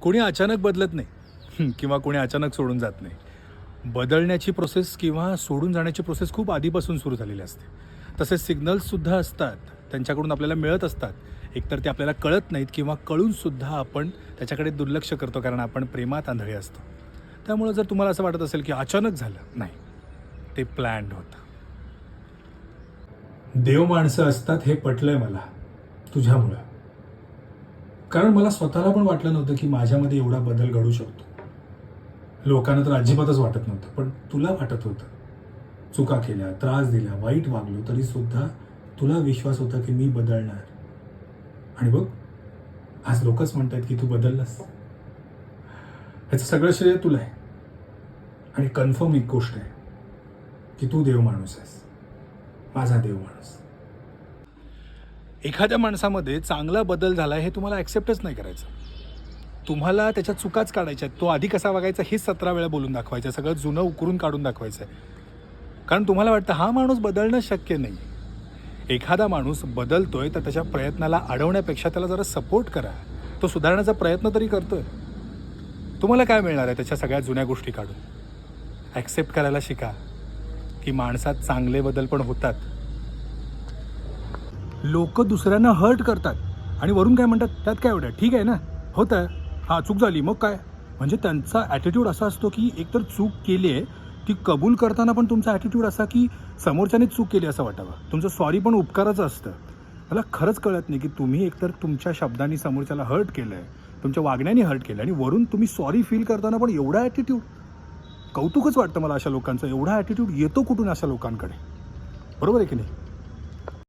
कोणी अचानक बदलत नाही. किंवा कोणी अचानक सोडून जात नाही. बदलण्याची प्रोसेस किंवा सोडून जाण्याची प्रोसेस खूप आधीपासून सुरू झालेली असते. तसेच सिग्नल्ससुद्धा असतात. त्यांच्याकडून आपल्याला मिळत असतात. एकतर ते आपल्याला कळत नाहीत किंवा कळूनसुद्धा आपण त्याच्याकडे दुर्लक्ष करतो कारण आपण प्रेमात आंधळे असतो. त्यामुळं जर तुम्हाला असं वाटत असेल की अचानक झालं नाही. ते प्लॅन्ड होतं. देव माणसं असतात हे पटलंय मला. तुझ्यामुळं. कारण मला स्वतःला पण वाटलं नव्हतं की माझ्यामध्ये एवढा बदल घडू शकतो. लोकांना तर अजिबातच वाटत नव्हतं पण तुला वाटत होतं. चुका केल्या त्रास दिला वाईट वागलो तरी सुद्धा तुला विश्वास होता की मी बदलणार. आणि बघ आज लोकच म्हणतात की तू बदललास. ह्याचं सगळं श्रेय तुला आहे. आणि कन्फर्म एक गोष्ट आहे की तू देव माणूस आहेस. माझा देव माणूस. एखाद्या माणसामध्ये चांगला बदल झाला हे तुम्हाला ॲक्सेप्टच नाही करायचं. तुम्हाला त्याच्या चुकाच काढायच्या आहेत. तो आधी कसा वागायचा हेच सतरा वेळा बोलून दाखवायचं. आहे. सगळं जुनं उकरून काढून दाखवायचं आहे. कारण तुम्हाला वाटतं हा माणूस बदलणं शक्य नाही. एखादा माणूस बदलतोय तर त्याच्या प्रयत्नाला अडवण्यापेक्षा त्याला जरा सपोर्ट करा. तो सुधारण्याचा प्रयत्न तरी करतोय. तुम्हाला काय मिळणार आहे त्याच्या सगळ्या जुन्या गोष्टी काढून? ॲक्सेप्ट करायला शिका की माणसात चांगले बदल पण होतात. लोक दुसऱ्यांना हर्ट करतात. आणि वरून काय म्हणतात? त्यात काय एवढं? ठीक आहे ना? होतं. हां चूक झाली. मग काय? म्हणजे त्यांचा ॲटिट्यूड असा असतो की एकतर चूक केली आहे ती कबूल करताना पण तुमचा ॲटिट्यूड असा की समोरच्याने चूक केली असं वाटावं. तुमचं सॉरी पण उपकाराचं असतं. मला खरंच कळत नाही की तुम्ही एकतर तुमच्या शब्दांनी समोरच्याला हर्ट केलं आहे तुमच्या वागण्याने हर्ट केलं आणि वरून तुम्ही सॉरी फील करताना पण एवढा ॲटिट्यूड कौतुकच वाटतं मला अशा लोकांचं. एवढा ॲटिट्यूड येतो कुठून अशा लोकांकडे? बरोबर आहे की नाही?